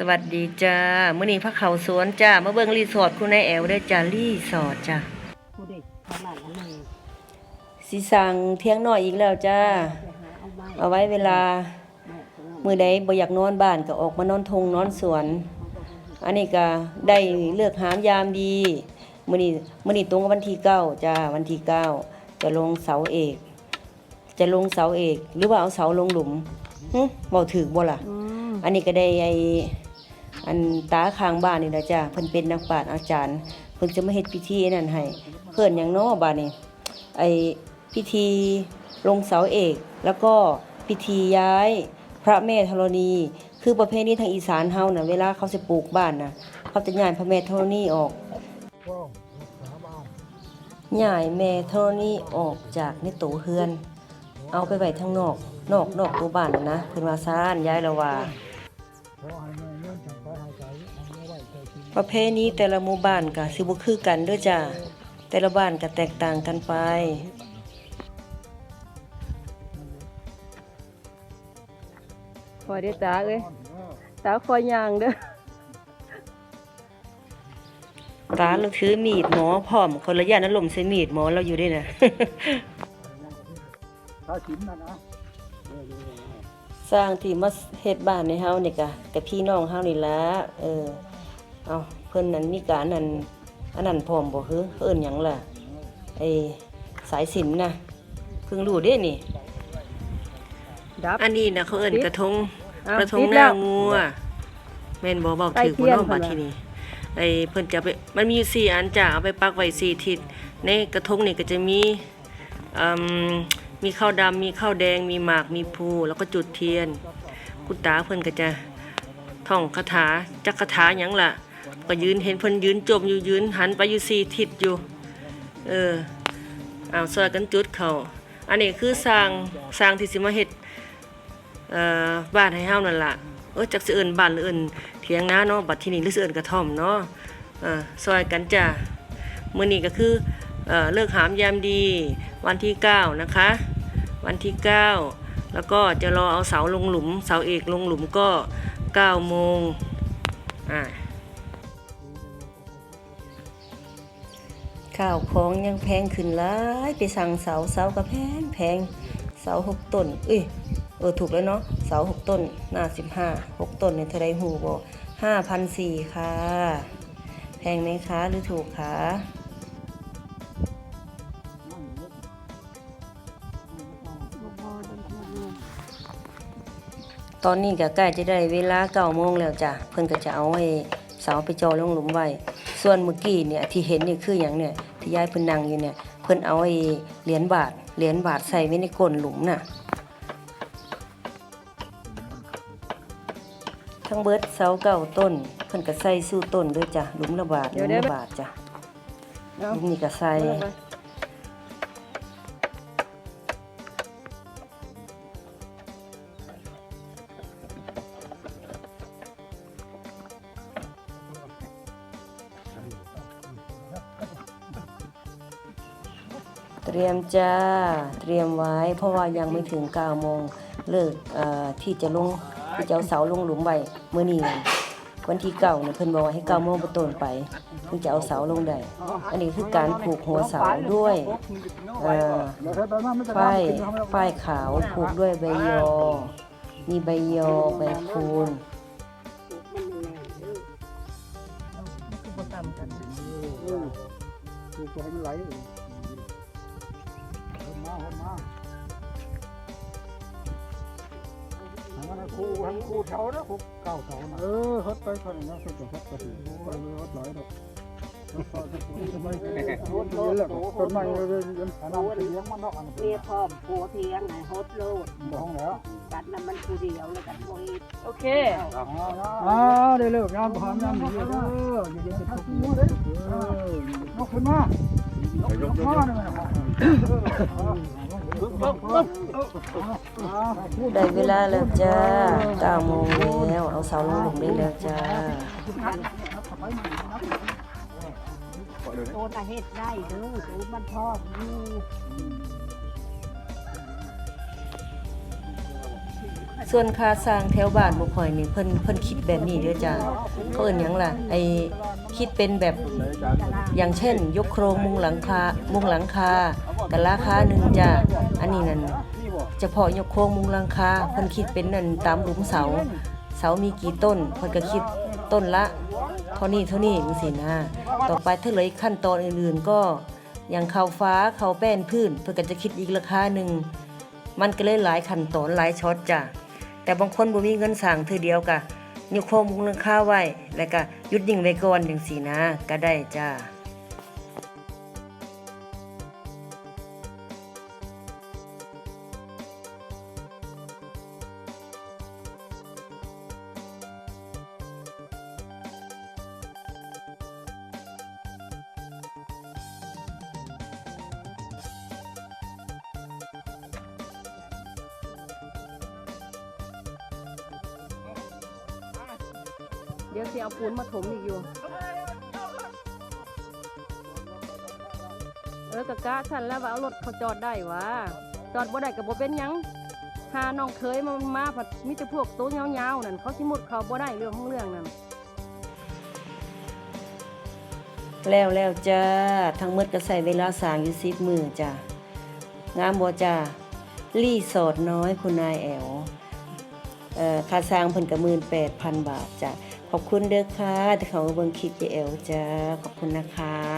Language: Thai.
สวัสดีจ้ามื้อนี้พักเขาสวนจ้ามาเบิ่งรีสอร์ทคุณนายแอลเด้อจ้ารีสอร์ทจ้าผู้เด็กขนาดนั้นเลยสิสั่งเที่ยงน้อยอีกแล้วจ้าไปหาเอาไม้เอาไว้เวลาแม่ก็มื้อใดบ่อยากนอนบ้านก็ออกมานอนทงนอนสวน อันนี้ก็ได้เลือกหามยามดีมื้อนี้มื้อนี้ตรงกับวันที่เก้าจ้าวันที่เก้าจะลงเสาเอก จะลงเสาเอก หรือว่าเอาเสาลงหลุมหึบ่ถูกบ่ล่ะอืมอันนี้ก็ได้ไอ อันตาข้างบ้านนี่นะจ้ะเพิ่นเป็นนักปราชญ์อาจารย์เพิ่นจะมาเฮ็ดพิธีนั่นให้เพิ่นหยังนาะบาดนี้ไอพิธีลงเสาเอก แล้วก็พิธีย้ายพระแม่ธรณี คือประเพณีทางอีสานเฮาน่ะเวลาเขาสิปลูกบ้านน่ะเขาจะย้ายพระแม่ธรณีออกย้ายแม่ธรณีออกจากในโตเฮือน เอาไปไว้ทางนอกนอกนอกตัวบ้านนะเพิ่นว่าซ่านย้ายล้วว่า ประเพณีแต่ละหมู่บ้านก็สิบ่คือกันเด้อจ้าแต่ละบ้านก็แตกต่างกันไปคอยได้ตาเอ้ยตาคอยยางเด้อตาเราถือมีดหมอพร้อมคนละย่านอารมณ์ใส่มีดหมอเราอยู่ด้วยนะถ้าชิมนะนะ สร้างที่มาเฮ็ดบ้านในเฮานี่ก็กับพี่น้องเฮานี่ล่ะเออเอาเพิ่นนั้นมีการนั่นอันนั้นพร้อมบ่คือเอิ้นหยังล่ะไอ้สายสิญจนนะเพิ่งรู้เด้นี่ ดับ อันนี้นะเขาเอิ้นกระทงอ้าวกระทงติดหแล้น้าว งัวแม่นบ่เบาถือใกล้บ่เคียงเนาะเพิ่บานดว่าที่นี่ไอ้เพิ่นจะไปมันมีอยู่สี่อันจ้ะเอาไปปักไว้สี่ทิศในกระทงนี่ก็จะมีอืม มีข้าวดำมีข้าวแดงมีหมากมีพลูแล้วก็จุดเทียนคุณตาเพิ่นก็จะท่องคาถาจักคาถาหยังล่ะ ก็ยืนเห็นเพิ่นยืนจมอยู่ยืนหันไปอยู่สี่ทิศอยู่ เออเอาซอยกันจุดเขาอันนี้คือสร้างสร้างที่สิมาเฮ็ดเอ่อบ้านให้เฮานั่นล่ะเออจักสิเอิ้นบ้านหรือเอิ้นเถียงนาเนาะบัดที่นี่หรือสิเอิ้นกระท่อมเนาะเออซอยกันจ้ะมื้อนี้ก็คือ เอ่อเลิกหามยามดีวันที่ 9 นะคะ วันที่ 9 แล้วก็จะรอเอาเสาลงหลุม เสาเอกลงหลุมก็9โมงอ่าข้าวของยังแพงขึ้นหลายไปสั่งเสาเสาก็แพงแพงเสาหกต้นเอ้ยเออถูกแล้วเนาะเสาหกต้นหน้าสิบห้าหกต้นในเทาไรหูบอห้าพันสี่ค่ะ แพงไหมคะหรือถูกคะ ตอนนี้ก็ใกล้จะได้เวลาเก้าโมงแล้วจ้ะเพิ่นก็จะเอาไอ้เสาไปจอลงหลุมไว้ ส่วนเมื่อกี้เนี่ยที่เห็นนี่คืออย่างเนี่ยที่ยายเพิ่นนั่งอยู่เนี่ยเพิ่นเอาไอ้เหรียญบาทเหรียญบาทใส่ไว้ในก้นหลุมน่ะทั้งเบิดเสาเก้าต้นเพิ่นก็ใส่สู้ต้นด้วยจ้ะหลุมละบาทหเดี๋ลุยวมเดี๋ยวละบาทจ้ะเอาหลุมนี่ก็ใส่ เตรียมจ้าเตรียมไว้ เพราะว่ายังไม่ถึง9โมงเลิกที่จะลงที่จะเอาเสาลงหลุมไว้มื้อนี้วันที่เก้าเนี่ยเพิ่นบอกว่าให้9โมงป็นต้นไปถึงจะเอาเสาลงได้อันนี้คือการผูกหัวเสาด้วยเอ่อเดี๋ยวใช้ใบมันไม่จะฝ้ายกินทำให้ฝ้ายขาวผูกด้วยใบยอ มีใบยอใบคูณเออตัวให้มันไหลเองคน มาคนมาทางนั้นคู่ทางคู่แถวนะเก้าแถวนะเออฮดไปคนนึงนะคนจะฮดไปถึงไปเลยฮดไหลดอกทำไมโดนเยอะเลยคนใหม่เลยยังขนาดเลี้ยงมันนอกอันเรียกพร้อมผัวเทียงให้ฮดโลดห้องแล้วกัดน้ำมันผู้เดียวแล้วกันบ่อีกโอเคอ๋อได้เลิกงานพร้อมงานดีเด้ออย่าเย็นทักมือเด้อเออขึ้นมา ได้เวลาแล้วจ้า9โมงแล้ว เอาเสาลงหลุมได้แล้วจ้าโตตาเฮ็ดได้เด้อสูมันพออยู่ส่วนค่าสร้างแถวบ้านบ่ค่อยนี่เพิ่นเพิ่นคิดแบบนี้เด้อจ้าเขาเอิ้นหยังล่ะไอ คิดเป็นแบบอย่างเช่น ยกโครงมุงหลังคามุงหลังคาก็ราคาหนึ่งจ้าอันนี้นั่นเฉพาะยกโครงมุงหลังคาเพิ่นคิดเป็นนั่นตามหลุมเสา เสามีกี่ต้นเพิ่นก็คิดต้นละเท่านี้เท่านี้จังซี่นะต่อไปถ้าเหลือขั้นตอนอื่นๆ ก็อย่างข้าวฟ้าข้าวแป้นพื้น เพิ่นก็จะคิดอีกราคาหนึ่งมันก็เลยหลายขั้นตอนหลายช็อตจ้ะแต่บางคนบ่มีเงินสั่งเทื่อเดียวกะ ยกโครงมุงหลังคาไว้ แล้วก็หยุดยิงไว้ก่อนอย่างสีนะ ก็ได้จ้า ดี๋ยวสิเอาปูนมาถมอีกอยู่ เออกะกะฉันแล้วว่าเอารถเขาจอดได้วะจอดบ่ได้ก็บ่เป็นยังหาน้องเคยมามาผัดมีแต่พวกโตวยาวๆนั่นเขาสิมุดเขาบ่ได้เรื่องของเรื่องนั่นแล้วแล้วจ้าทั้งหมดก็ใส่เวลาสางอยู่10มื้อจ้ะงามบ่จ้ารีสอร์ทน้อยคุณนายแอวเอ่อค่าสร้างเพิ่นก็18,000บาทจ้ะ ขอบคุณเด้อค่ะที่เขาเบิ่งคลิปยายแอวจ้าขอบคุณนะคะ